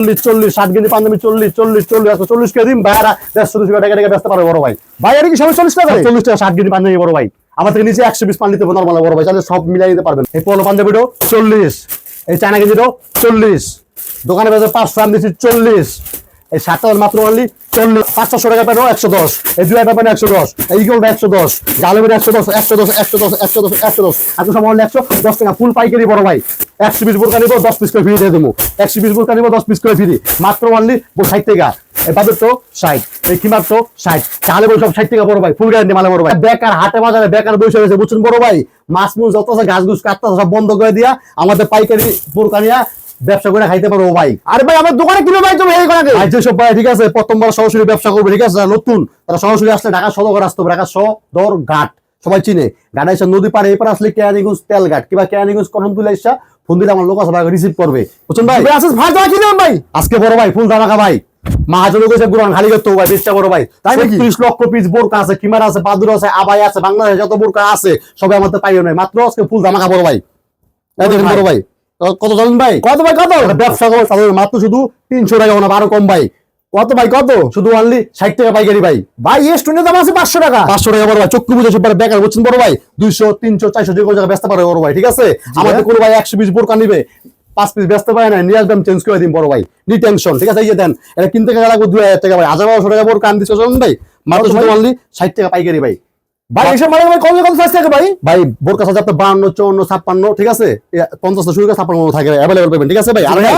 চল্লিশ চল্লিশ, ষাট কেজি পাঞ্জাবি চল্লিশ চল্লিশ চল্লিশ চল্লিশ কেজি ভাইয়ারা, দেড়শো দুশো টাকা টাকা ব্যস্ত বড় ভাই। ভাই আর কি সবাই চল্লিশ টাকা চল্লিশ টাকা, ষাট কেজি পাঞ্জাবি বড় ভাই। আমার থেকে নিচে একশো বিশ পান নিতে নর্মাল বড় ভাই। তাহলে সব মিলাই নিতে পারবেন। এই পোলো চল্লিশ। এই চায়না কেজিটাও চল্লিশ। দোকানে বেজে পাঁচশো আম দিচ্ছি চল্লিশ। এই সাতটা মাত্র অনলি চল্লিশ, পাঁচশো টাকা পেনো একশো দশ, এই দুই টাকা পেনো একশো দশ, এই ইগলটা একশো দশ জালেবের একশো দশ একশো দশ একশো দশ একশো দশ একশো দশ। একশো সময় একশো দশ টাকা ফুল পাইকারি বড় ভাই। একশো পিস বোরকা নিবো, দশ পিস করে ফ্রি দিয়ে দেবো। একশো পিস বোরকা নিবো, দশ পিস করে ফ্রি মাত্র অনলি ষাট টাকা। বাজার তো ষাট, এই কি মাত্র ষাট। তাহলে বই সব ষাট টাকা বড় ভাই ফুল গ্যারান্টি মালে বড় ভাই। বেকার হাটে বাজারে বেকার বসে রয়েছে, বুঝছেন বড় ভাই? মাছ মুছ যত আছে, গাছ গুছ কাটতে সব বন্ধ করে দিয়া আমাদের পাইকারি বোরকা নিয়া ব্যবসা করে খাইতে পারব ভাই। আরে ভাই আমার দোকানে কিলো ভাই তুমি? এই করে ভাই যেসব ভাই ঠিক আছে প্রথমবার সরাসরি ব্যবসা করবে ঠিক আছে যারা নতুন তারা সরাসরি আসলে ঢাকা সদর আসতে হবে ঢাকা সদর ঘাট। সবাই চিনে। গাড়ি এসে নদী পারে এপার আসলে কেরানীগঞ্জ তেল ঘাট কিংবা কেরানীগঞ্জ করমতুলা এসা ফোন দিলে আমার লোক ভাই রিসিভ করবে। বুঝছেন ভাই? ভাই আসিস ভাই তোমার কি দেবেন ভাই। আজকে বড় ভাই ফুল ধামাকা ভাই। মাহাজন কইছে গুরান খালি করতে ভাই বিশটা বড় ভাই। তাই নাকি? 30 লক্ষ পিস বোরকা আছে কিমার আছে বাদুর আছে আবাই আছে বাংলাদেশে যত বোরকা আছে সবাই আমাদের পাইও নাই। মাত্র আজকে ফুল ধামাকা বড় ভাই। এই দেখেন ভাই। বড় ভাই। কত জানেন ভাই? কত ভাই কত? ব্যবসা করে তাদের মাত্র শুধু তিনশো টাকা না বারো কম ভাই। কত ভাই কত? শুধু অনলি ষাট টাকা পাইকারি ভাই। ভাই এই স্টুডেন্টের দাম আছে পাঁচশো টাকা। পাঁচশো টাকা বড় ভাই চক্ষু বুঝে সব বেকার বুঝছেন বড় ভাই? দুইশো তিনশো চারশো যে কোনো জায়গায় ব্যস্ত পারে বড় ভাই ঠিক আছে? আমাদের কোনো ভাই একশো বিশ বোরকা নিবে পাঁচ পিস ব্যস্ত পায় না নিয়ে আসবেন চেঞ্জ করে দিন বড় ভাই। নি টেনশন ঠিক আছে? এই যে দেন এটা কিনতে গেলে লাগবে দুই হাজার টাকা ভাই হাজার বারোশো টাকা বোরকা আন দিচ্ছে চলুন ভাই? মাত্র শুধু? অনলি ষাট টাকা পাইকারি ভাই। ভাই এসব মানে কত কত সাইজ থাকে ভাই? ভাই বোরকা আপনার চৌন্ন ছাপ্পান্ন ঠিক আছে? পঞ্চাশ শুরু করে ছাপ্পান্ন থাকে অ্যাভেলেবল পাবেন ঠিক আছে ভাই? আর ভাই?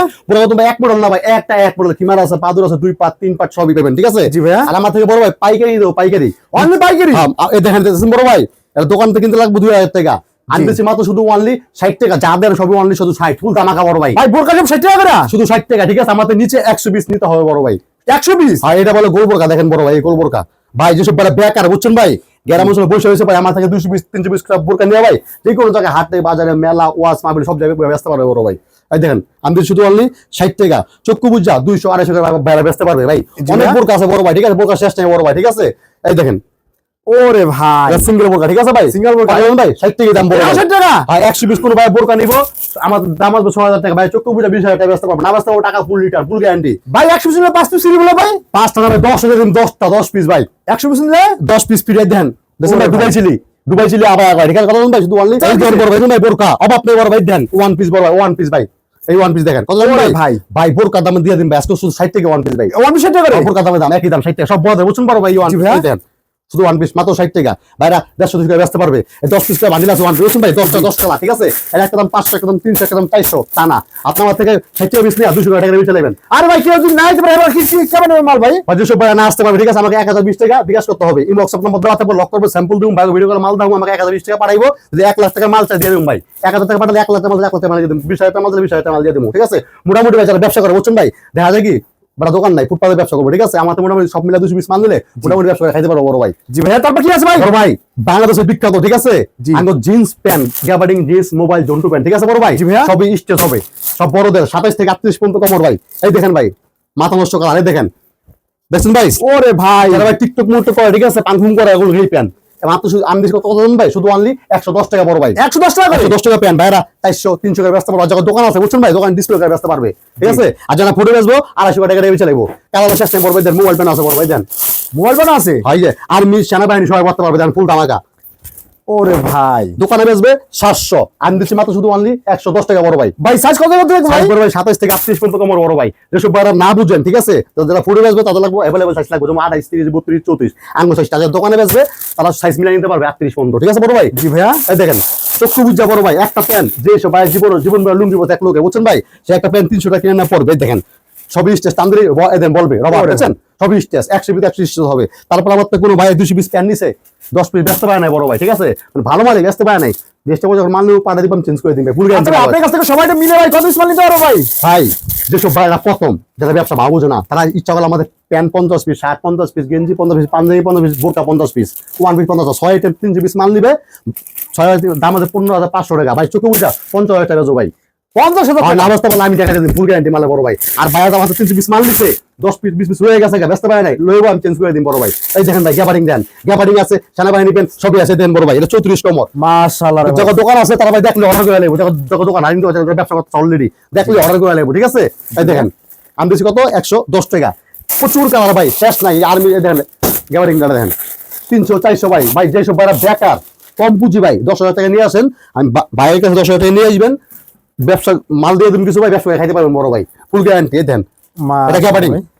ভাই এক মডেল না ভাই একটা এক মডেল কিমার আছে পাদুর আছে দুই পাত তিন পাত সবই পাবেন ঠিক আছে? জি ভাইয়া। আর আমার থেকে বড় ভাই পাইকারি দেবো পাইকারি। অনলি পাইকারি? হ্যাঁ, এই দেখেন দেখছেন বড় ভাই এটা দোকান থেকে কিনতে লাগবে দুই হাজার টাকা। আনতেছি মাত্র শুধু অনলি ষাট টাকা যাদের সবই অনলি শুধু ষাট ফুল দামাকা বড় ভাই। ভাই বোরকা সব ষাট টাকা শুধু ষাট টাকা ঠিক আছে? আমাদের নিচে একশো বিশ নিতে হবে বড় ভাই। একশো বিশ আর এটা বলে গোল বোরকা দেখেন বড় ভাই এই গোল বোরকা। ভাই যেসব বেলা বেকার বুঝছেন ভাই? গ্রাম অঞ্চলে বসে হয়েছে ভাই আমার থেকে দুশো পিস তিনশো পিস টাকা বোরকা নিয়ে ভাই যে কোনো জায়গায় হাটে বাজারে মেলা ওয়াজ মাহবিল সব জায়গায় ব্যস্ত পারবে বড় ভাই এই দেখেন আমি শুধু অনলি ষাট টাকা চক্ষু বুঝা দুইশো আড়াইশো টাকা বেড়া ব্যস্ত পারবে ভাই অনেক। বোরকা আছে বড় ভাই ঠিক আছে বোরকা শেষ নেই বড় ভাই ঠিক আছে এই দেখেন ওরে ভাই। সিঙ্গেল বোরকা ঠিক আছে ভাই? Single বোরকা। ভাই ভাই ষাট টাকা দাম ষাট টাকা ভাই? একশো বিশ কোনো ভাই বোরকা নিবো আমার দাম আসবে ছয় হাজার টাকা। ভাই চক্ষু বুঝা বিশ হাজার টাকা ব্যস্ত না ব্যস্ত টাকা ফুল লিটার ফুল গ্যারান্টি ভাই একশো পিস পাঁচ পিস সিলি বলে ভাই। পাঁচটা দামে দশ হাজার দিন দশটা দশ পিস ভাই। একশো পিস নিলে? দশ পিস পিরিয়ড দেন। দেখুন ভাই দুবাই চিলি দুবাই চিলি আবার আবার ঠিক আছে? কথা ভাই? শুধু অনলি ভাই বোরকা অভাব নেই বড় ভাই দেন। ওয়ান পিস বড় ভাই ওয়ান পিস ভাই। এই ওয়ান পিস দেখেন কত ভাই? ভাই। ভাই বোরকা দাম দিয়ে দিন ভাই আজকে শুধু ষাট থেকে ওয়ান পিস ভাই। ওয়ান পিস ষাট টাকা বোরকা দামের দাম একই দাম ষাট টাকা সব বড় বুঝুন বড় ভাই ওয়ান পিস। শুধু ওয়ান পিস মাত্র ষাট টাকা। ভাইরা, দেড়শো দুশো টাকা পারবে। দশ পিস বান্ডিল আছে ওয়ান পিস ভাই, দশটা দশ টাকা ঠিক আছে? একটা দাম পাঁচশো, একটা দাম তিনশো, একটা দাম চারশো, তা না। আপনার থেকে ষাট পিস নিয়ে দুশো টাকা নেবেন। আরে ভাই, কেউ যদি না পারে, এবার কি কি, কেমন মাল ভাই? যেসব ভাই না আসতে পারবে, ঠিক আছে, আমাকে এক হাজার বিশ টাকা বিকাশ করতে হবে। ইনবক্স আপনার মধ্যে রাতে লক করব স্যাম্পল ভাই ভিডিও করে মাল দাও, আমাকে এক হাজার বিশ টাকা পাঠাইবো। যদি এক লাখ টাকা মাল চাই দিয়ে ভাই। এক হাজার টাকা পাঠালে এক লাখ টাকা মাল, এক লাখ মাল দিয়ে দেবো। বিশ হাজার টাকা মাল টাকা মাল দিয়ে দেবো, ঠিক আছে? মোটামুটি ভাই, যারা ব্যবসা করে, বুঝছেন ভাই? দেখা যায় কি বড় দোকান নাই ফুটপাতে ব্যবসা করব ঠিক আছে? আমার মোটামুটি সব মিলে দুশো বিশ মান দিলে মোটামুটি ব্যবসা খাইতে পারব বড় ভাই। জি ভাইয়া তারপর কি আছে ভাই? বড় ভাই বাংলাদেশের বিখ্যাত ঠিক আছে। Jeans pant gabardine jeans mobile Jontu pant ঠিক আছে বড় ভাই। সবই স্টেজ হবে সব বড়দের সাতাইশ থেকে আটত্রিশ পর্যন্ত কমর ভাই। এই দেখেন ভাই মাথা নষ্ট করা দেখেন। দেখছেন ভাই? ওরে ভাই। ভাই টিকটক মুহূর্ত করে ঠিক আছে পাংফুম করে এগুলো এই প্যান্ট। মাত্র শুধু আমি কত দাম ভাই? শুধু অনলি একশো দশ টাকা বড় ভাই। একশো দশ টাকা একশো দশ টাকা প্যান্ট ভাইরা চারশো তিনশো টাকা ব্যস্ত পারবে যখন দোকান আছে বুঝছেন ভাই? দোকান ডিসপ্লে করে ব্যস্ত পারবে। ঠিক আছে? আর যারা ফুটে বেসবো আড়াইশো টাকা রেবে চালাবো কালার শেষ টাইম বড় ভাই দেন মোবাইল প্যান আছে বড় ভাই দেন। মোবাইল আছে? ভাই যে আর্মি সেনাবাহিনী সবাই করতে পারবে দেন ফুল ধামাকা। ওরে ভাই। দোকানে বেচবে সাতশো। আমি দিচ্ছি মাত্র শুধু অনলি একশো দশ টাকা বড় ভাই। ভাই সাইজ কত দেখো ভাই? বড় ভাই থেকে আটত্রিশ পর্যন্ত কমর বড় ভাই। যেসব না বুঝেন ঠিক আছে? যারা ফুটে বেচবে তাদের লাগবে অ্যাভেলেবল সাইজ লাগবে। যেমন আঠাইশ তিরিশ বত্রিশ চৌত্রিশ। সাইজ তাদের দোকানে বেচবে তারা সাইজ মিলিয়ে নিতে পারবে আটত্রিশ পর্যন্ত। ঠিক আছে বড় ভাই? জি ভাইয়া। দেখেন চক্ষু বুঝা বড় ভাই একটা প্যান্ট যে সব ভাই জীবন জীবন ভাই লুঙ্গি এক লোকে বুঝছেন ভাই? সে একটা প্যান্ট তিনশো টাকা কিনে না পড়বে দেখেন। সবই স্টেজ তান্দ্রি এদেন বলবে রবা ওরে। সবই স্টেজ একশো পিস একশো হবে। তারপর আমার তো কোনো ভাই দুশো পিস প্যান্ট নিছে? দশ পিস ব্যস্ত পায় নাই বড় ভাই ঠিক আছে? মানে ভালো মালিক ব্যস্ত পায় নাই। দেশটা যখন মানলেও পাঠা দিবাম চেঞ্জ করে আচ্ছা ভাই, আপনার কাছ থেকে সবাইটা মিলে ভাই কত মাল নিতে পারো ভাই? ভাই যেসব ভাইরা প্রথম যারা ব্যবসা ভাবো না তারা ইচ্ছা করলে আমাদের প্যান্ট পঞ্চাশ পিস শার্ট পঞ্চাশ পিস গেঞ্জি পঞ্চাশ পিস পাঞ্জাবি পঞ্চাশ পিস বোরকা পঞ্চাশ পিস ওয়ান পিস পঞ্চাশ ছয় আইটেম তিনশো পিস মাল নিবে ছয় হাজার দাম আছে পনেরো হাজার পাঁচশো টাকা। ভাই চোখে বুঝা পঞ্চাশ হাজার টাকা জো ভাই। পঞ্চাশ হাজার আমি টাকা দিই ফুল গ্যারান্টি মালে বড় ভাই। আর তিনশো পিস মাল দিচ্ছে দশ পিস বিশ পিস হয়ে গেছে গা, ব্যস্ত পায় নাই লইব আমি চেঞ্জ করে দিন বড় ভাই। এই দেখেন ভাই দেন। গ্যাবারিং আছে সেনাবাহিনী পেন সবই আছে দেন বড় ভাই এটা চৌত্রিশ কমর মাশাআল্লাহ রে ভাই। যখন দোকান আছে তারা ভাই দেখলে অর্ডার করে নেব যখন যখন দোকান ব্যবসা করতে অলরেডি দেখলে অর্ডার করে নেব ঠিক আছে? এই দেখেন আমি দিচ্ছি কত? একশো দশ টাকা। প্রচুর কালার ভাই শেষ নাই আর্মি দেখেন তিনশো চারশো ভাই ভাই যেসব বেকার কম পুঁজি ভাই দশ হাজার টাকা নিয়ে আসেন আমি ভাইয়ের কাছে দশ হাজার টাকা নিয়ে আসবেন ব্যবসা মাল দিয়ে দিন কিছু ভাই ব্যবসা খাইতে পারবেন বড় ভাই। ফুল গ্যারান্টি দেন। এটা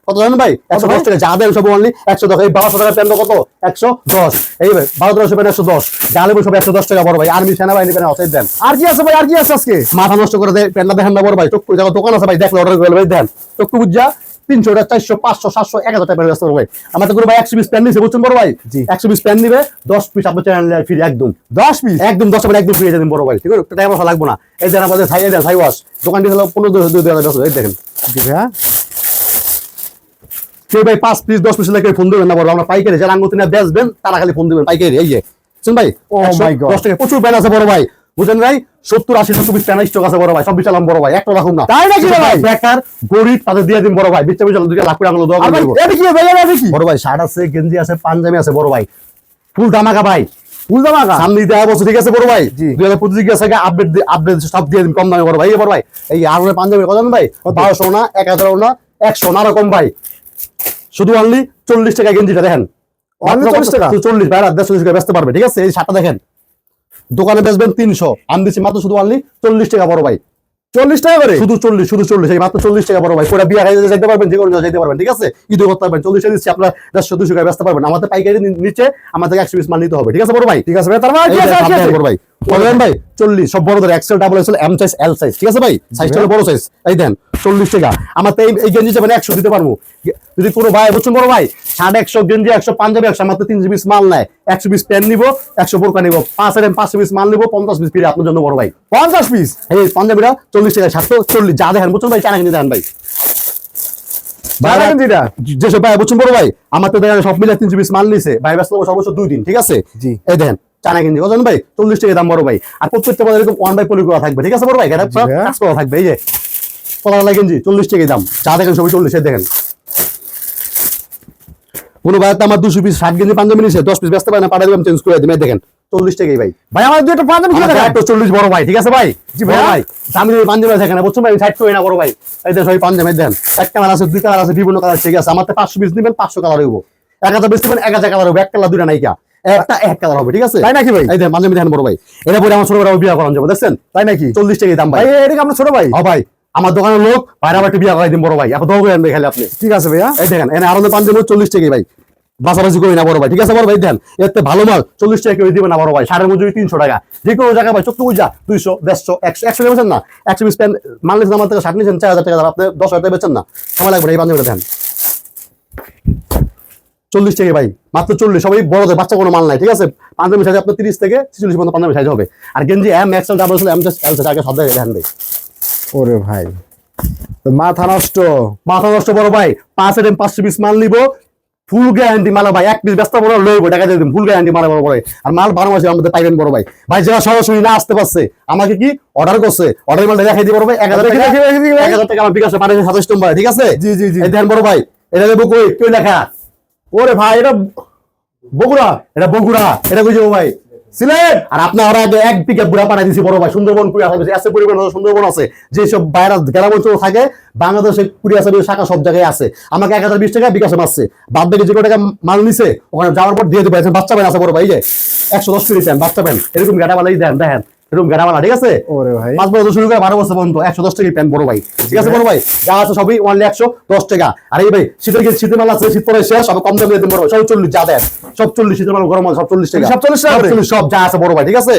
কত জানেন ভাই? একশো দশ টাকা যা দেন সব অনলি একশো দশ। এই বারোশো টাকা প্যান্ট কত? একশো দশ। এই ভাই বারো তেরোশো প্যান্ট একশো দশ। জালে সব একশো দশ টাকা বড় ভাই। আর্মি সেনাবাহিনী প্যান্ট আছে দেন। আর কি আছে ভাই? আর কি আছে আজকে? মাথা নষ্ট করে দেয় প্যান্টটা দেখেন না বড় ভাই। চক্ষু দোকান আছে ভাই দেখলে অর্ডার করে ভাই দেন। চক্ষু বুঝা তিনশো টাকা চারশো পাঁচশো সাতশো এক হাজার টাকা ব্যস্ত ভাই। আমার তো করে ভাই একশো পিস প্যান্ট নিছে বুঝছেন বড় ভাই? একশো পিস প্যান্ট নিবে দশ পিস আপনার চ্যানেল ফ্রি একদম। দশ পিস একদম দশ টাকা একদম ফ্রি দেন বড় ভাই ঠিক আছে? টাকা পয়সা লাগবো না। এই দেন আমাদের সাই দেন সাই ওয়াশ দোকানটি হলো পনেরো দুই হাজার দশ দেখেন। হ্যাঁ কেউ ভাই পাঁচ পিস দশ পিস লাগে ফোন দেবেন না বড় আমরা পাইকারি যারা আঙ্গুতি না বেচবেন তারা খালি ফোন দেবেন পাইকারি এই যে। শুন ভাই Oh একশো my দশ টাকা প্রচুর প্যান আছে বড় ভাই। বুঝলেন ভাই সত্তর আশি পিস প্যান স্টক আছে বড় ভাই সব বিশালাম বড় ভাই একটা রাখুন না। তাই নাকি ভাই? বেকার গরিব তাদের দিয়ে দিন বড় ভাই। বিচ্ছা বিশাল দুইটা লাখ টাকা কি? বড় ভাই শার্ট আছে গেঞ্জি আছে পাঞ্জাবি আছে বড় ভাই। ফুল ধামাকা ভাই। সামনে দেওয়া বছর ঠিক আছে বড় ভাই। দুই হাজার পঁচিশ গেছে আপডেট আপডেট সব দিয়ে দিন কম দামে বড় ভাই বড় ভাই। এই আর পাঞ্জাবি কত ভাই? বারোশো না এক হাজার না একশো না রকম ভাই। শুধু অনলি চল্লিশ টাকা গেঞ্জিটা দেখেন। 40 টাকা? চল্লিশ ভাই দেড়শো টাকা বেচতে পারবে ঠিক আছে? এই শার্টটা দেখেন। দোকানে বেচবেন তিনশো আমি দিচ্ছি মাত্র শুধু আনলি চল্লিশ টাকা বড় ভাই। চল্লিশ টাকা করে? শুধু চল্লিশ শুধু চল্লিশ এই মাত্র চল্লিশ টাকা বড় ভাই। পুরো বিয়া খাইতে যেতে পারবেন যে কোনো যাইতে যেতে পারবেন ঠিক আছে? ঈদ করতে পারবেন চল্লিশ টাকা দিচ্ছি আপনার দেড়শো দুশো টাকা ব্যস্ত পারবেন। আমাদের পাইকারি নিচে আমাদের একশো পিস মাল নিতে হবে ঠিক আছে বড় ভাই? ঠিক আছে ভাই তার আছে? বড় ভাই। বলবেন ভাই? চল্লিশ। সব বড় ধরে XL double XL M size L size ঠিক আছে ভাই? সাইজটা হলো বড় সাইজ এই দেন চল্লিশ টাকা। আমার তো এই- গেঞ্জি যাবেন একশো দিতে পারব। যদি কোনো ভাই বুঝছেন বড় ভাই? সাড়ে একশো গেঞ্জি একশো পাঞ্জাবি একশো আমার তো তিনশো পিস মাল নেয় একশো পিস প্যান্ট নিবো একশো বোরকা নিবো পাঁচ হাজার পাঁচশো পিস মাল নিবো পঞ্চাশ পিস ফিরে আপনার জন্য বড় ভাই। পঞ্চাশ পিস? এই চল্লিশ টাকা সাতশো চল্লিশ যা দেখেন বুঝছেন ভাই? চানা কিনে দেখেন ভাই। যেসব ভাই বুঝছেন বড় ভাই? আমার তো দেখেন সব মিলে তিনশো পিস মাল নিছে। ভাই ব্যস্ত সর্বোচ্চ দুই দিন ঠিক আছে? জি। এই দেখেন চানা কিনছি। কত ভাই? চল্লিশ টাকা দাম বড় ভাই। আর প্রত্যেকটা বাজারে এরকম ওয়ান বাই পলি করা থাকবে ঠিক আছে বড় ভাই? এটা। কাজ করা থাকবে এই যে। কলা গেঞ্জি চল্লিশ টাকা দাম। চা দেখেন সবই চল্লিশ দেখেন। কোনো ভাই তো আমার দুশো পিস ষাট গেঞ্জি পাঞ্জাবি নিছে দশ পিস ব্যস্ত পারে না পাঠাই দিলাম চেঞ্জ করে দিবেন দেখেন। চল্লিশ টাকাই ভাই। ভাই আমার দুটো পাঞ্জাবি কিনে দেখান চল্লিশ বড় ভাই ঠিক আছে ভাই? জি ভাইয়া। ভাই। আমি দামি পাঞ্জাবি আছে এখানে বুঝছেন ভাই? সাইড করি না বড় ভাই। এই দেখেন সবাই পাঞ্জাবি দেন এক কালার আছে দুই কালার আছে বিভিন্ন কালার ঠিক আছে? আমার তো পাঁচশো পিস নেবেন পাঁচশো কালার হইব। এক হাজার পিস নেবেন এক হাজার কালার হবে এক কালার দুইটা নাইকা। একটা এক কালার হবে ঠিক আছে? তাই নাকি ভাই? এই দেখেন পাঞ্জাবি দেখেন বড় ভাই এটা পরে আমার ছোট ভাই বিয়া করান যাব দেখছেন? তাই নাকি? চল্লিশ টাকা দাম ভাই। এটা আপনার ছোট ভাই। ও ভাই আমার দোকানের লোক ভাইরা আমার একটু বিয়া করাই দিন বড় ভাই এখন দৌড় আনবে খালি আপনি। ঠিক আছে ভাইয়া। এই দেখেন এনে আরও পাঞ্জাবি চল্লিশ টাকা ভাই। বাসাবাসি করি না বড় ভাই ঠিক আছে বড় ভাই? দেন এতে ভালো মাল চল্লিশ টাকা কেউ দিবে না বড় ভাই সাড়ে মজুরি তিনশো টাকা। যে কোনো জায়গায় ভাই চোদ্দ বুঝা দুইশো দেড়শো একশো একশো নেবেন না? একশো পিস প্যান্ট মাল নিয়েছেন আমার থেকে ষাট নিয়েছেন চার হাজার টাকা আপনি দশ হাজার টাকা বেচেন না। সময় লাগবে এই পাঞ্জাবিটা দেন চল্লিশ থেকে ভাই মাত্র চল্লিশ সবাই বড়দের বাচ্চা কোনো মাল নাই ঠিক আছে? পাঞ্জাবি সাইজ আপনার তিরিশ থেকে ছিচল্লিশ পর্যন্ত পাঞ্জাবি সাইজ হবে। আর গেঞ্জি M XL double XL M L আগে সব দেন ভাই। ওরে ভাই মাথা নষ্ট। মাথা নষ্ট বড় ভাই পাঁচ এর পাঁচশো পিস মাল নিবো। ফুল গ্যারান্টি মাল ভাই এক পিস ব্যস্ত বড় লইবো টাকা দিয়ে দিন ফুল গ্যারান্টি মাল বড় ভাই। আর মাল বারো মাসে আমাদের পাইবেন বড় ভাই। ভাই যারা সরাসরি না আসতে পারছে আমাকে কি অর্ডার করছে? অর্ডার মাল দেখাই দিই বড় ভাই এক হাজার টাকা। এক হাজার টাকা আমার বিকাশে পাঠিয়েছে সাতাশ নম্বর ঠিক আছে? জি, জি, জি। দেখেন বড় ভাই এটা দেবো কই কেউ লেখা। ওরে ভাই, এটা বগুড়া। এটা বগুড়া। এটা যাব ভাই? সিলেট। আর আপনার ওরা এক বিঘা বুড়া পাঠাই দিছি বড় ভাই, সুন্দরবন কুড়ি আছে। পরিমাণ সুন্দরবন আছে। যেসব বাইরে গ্রাম অঞ্চল থাকে, বাংলাদেশে কুড়ি আসা শাখা সব জায়গায় আছে। আমাকে এক হাজার বিশ টাকা বিকাশে মারছে। বাদ বাকি যে টাকা মাল নিছে, ওখানে যাওয়ার পর দিয়ে দেবে। বাচ্চা প্যান আছে, বড় ভাই যে। একশো দশ কেজি বাচ্চা প্যান এরকম গাড়াওয়ালাই দেন, দেখেন। এরকম ঠিক আছে? পাঁচ বছর শুরু করে বারো বছর পর্যন্ত একশো দশ টাকা প্যান্ট বড় ভাই। ঠিক আছে বড় ভাই? যা আছে সবই অনলি একশো দশ টাকা। আর এই ভাই শীতের শীতের মেলা আছে শীত পরে শেষ সব কম দামে বড় সব চল্লিশ যা দেন। সব চল্লিশ শীতের মাল গরম সব চল্লিশ টাকা। সব 40 টাকা সব চল্লিশ, সব যা আছে বড় ভাই ঠিক আছে?